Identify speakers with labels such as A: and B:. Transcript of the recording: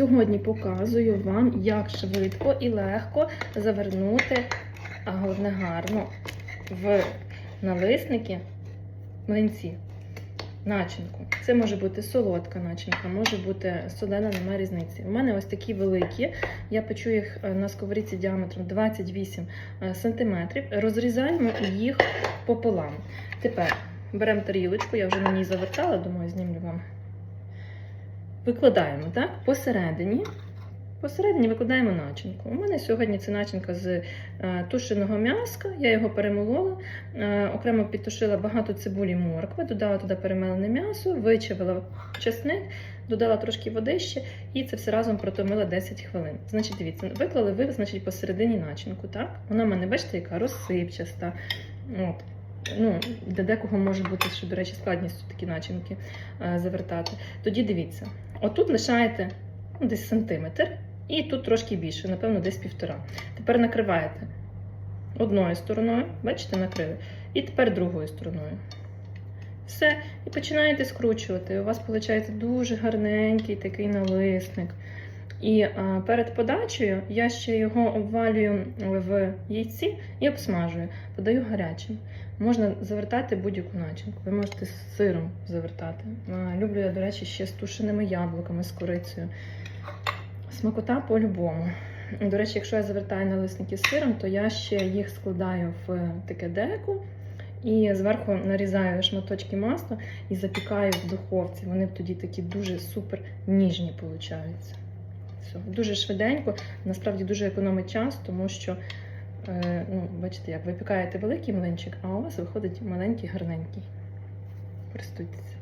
A: Сьогодні показую вам, як швидко і легко завернути, а головне гарно, в налисники млинці. Начинку. Це може бути солодка начинка, може бути солена, немає різниці. У мене ось такі великі. Я печу їх е, на сковорідці діаметром 28 см. Розрізаємо їх пополам. Тепер беремо тарілочку, я вже на ній завертала, думаю, знімлю вам. Викладаємо так, посередині. Посередині викладаємо начинку. У мене сьогодні це начинка з е, тушеного м'яска, я його перемолола, е, окремо підтушила багато цибулі моркви, додала туди перемелене м'ясо, вичавила чесник, додала трошки води ще і це все разом протомила 10 хвилин. Значить, дивіться, виклали ви, значить, посередині начинку, так? Вона в мене, бачите, яка розсипчаста. От. Ну, для декого може бути, що, до речі, складністю такі начинки е, завертати. Тоді дивіться, отут лишаєте ну, десь сантиметр, і тут трошки більше, напевно, десь півтора. Тепер накриваєте одною стороною, бачите, накрили, і тепер другою стороною. Все, і починаєте скручувати. У вас виходить дуже гарненький такий налисник. І а, перед подачею я ще його обвалюю в яйці і обсмажую. Подаю гарячим. Можна завертати будь-яку начинку. Ви можете з сиром завертати. А, люблю я, до речі, ще з тушеними яблуками, з корицею. Смакота по-любому. До речі, якщо я завертаю налисники з сиром, то я ще їх складаю в таке деко і зверху нарізаю шматочки масла і запікаю в духовці. Вони тоді такі дуже супер ніжні получаються. Все, дуже швиденько, насправді дуже економить час, тому що, е, ну, бачите, як випікаєте великий млинчик, а у вас виходить маленький гарненький. Користуйтесь.